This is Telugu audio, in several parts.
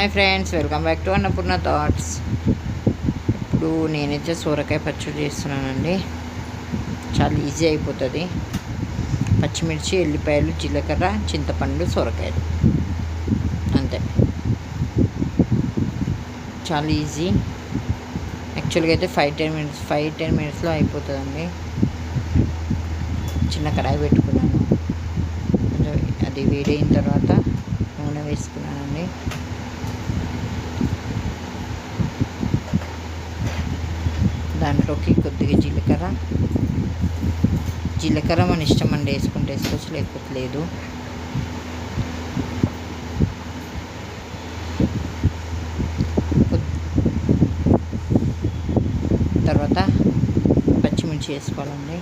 Hi friends welcome back to Annapurna thoughts ఇప్పుడు నేనైతే సూరకాయ పచ్చడి చేస్తున్నానండి. చాలా ఈజీ అయిపోతుంది. పచ్చిమిర్చి ఎల్లిపాయలు జీలకర్ర చింతపండు సొరకాయలు. అంతే. చాలా ఈజీ. యాక్చువల్గా అయితే five ten minutes five ten మినిట్స్లో అయిపోతుందండి. చిన్న కడాయి పెట్టుకున్నాను. అది వేడైన తర్వాత నూనె వేసుకున్నానండి. దాంట్లోకి కొద్దిగా జీలకర్ర. జీలకర్ర మన ఇష్టం అండి వేసుకుంటే వేసుకోవచ్చు లేకపోతే లేదు. తర్వాత పచ్చిమిర్చి వేసుకోవాలండి.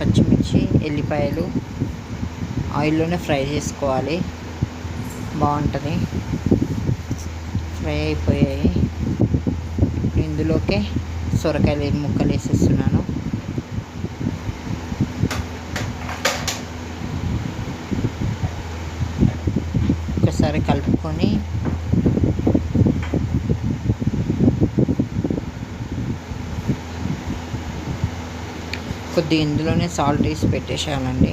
పచ్చిమిర్చి ఎల్లిపాయలు ఆయిల్లోనే ఫ్రై చేసుకోవాలి. బాగుంటుంది. ఫ్రై అయిపోయాయి. ఇందులోకే సొరకాయలు ముక్కలు వేసేస్తున్నాను. ఒకసారి కలుపుకొని కొద్దిగా ఇందులోనే సాల్ట్ వేసి పెట్టేసానండి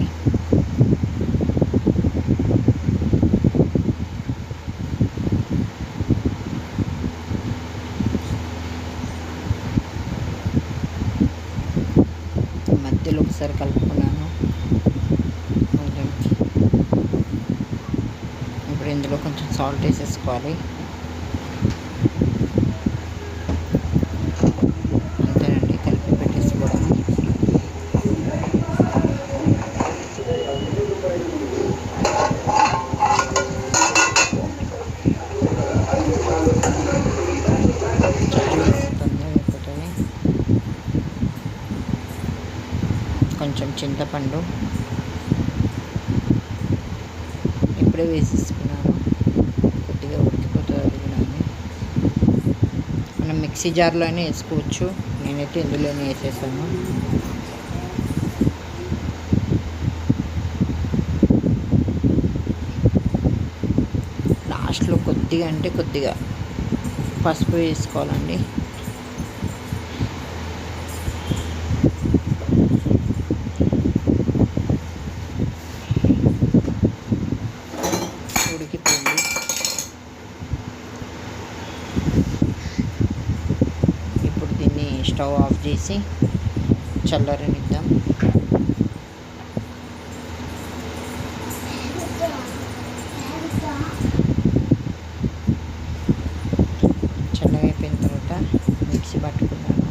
ఒకసారి కలుపుకున్నాను. కొంచెం ఇప్పుడు ఇందులో కొంచెం సాల్ట్ వేసేసుకోవాలి అంతేనండి కలిపి పెట్టేసుకోవడం చాలా ఈజీ తొందరగా అయిపోతుంది కొంచెం చింతపండు. ఇప్పుడే వేసేసుకున్నాను. కొద్దిగా ఉడికిపోతుంది మనం మిక్సీ జార్లోనే వేసుకోవచ్చు. నేనైతే ఇందులోనే వేసేసాను. లాస్ట్లో కొద్దిగా అంటే కొద్దిగా పసుపు వేసుకోవాలండి. స్టవ్ ఆఫ్ చేసి చల్లరనిద్దాం చల్లగా అయిపోయిన తర్వాత మిక్సీ పట్టుకున్నాను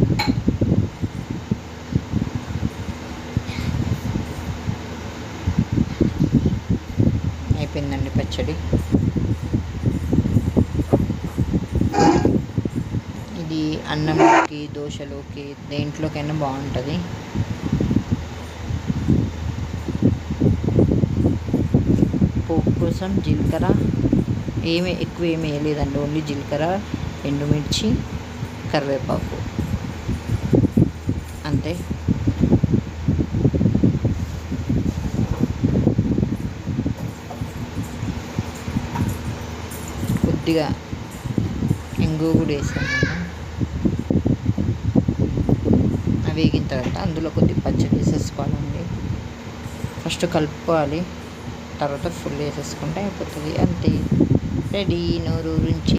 అయిపోయిందండి పచ్చడి. ఇది అన్నంలోకి దోశలోకి దేంట్లోకైనా బాగుంటుంది. పోపు కోసం జీలకర్ర ఏమి ఎక్కువ ఏమి వేయలేదండి ఓన్లీ జీలకర్ర ఎండుమిర్చి కరివేపాకు. అంతే. కొద్దిగా ఇంగు కూడా వేసాను నేను అవి వేగిన తర్వాత అందులో కొద్దిగా పచ్చడి వేసేసుకోవాలండి. ఫస్ట్ కలుపుకోవాలి. తర్వాత ఫుల్ వేసేసుకుంటే అయిపోతుంది. అంతే. రెడీ. నోరు నుంచి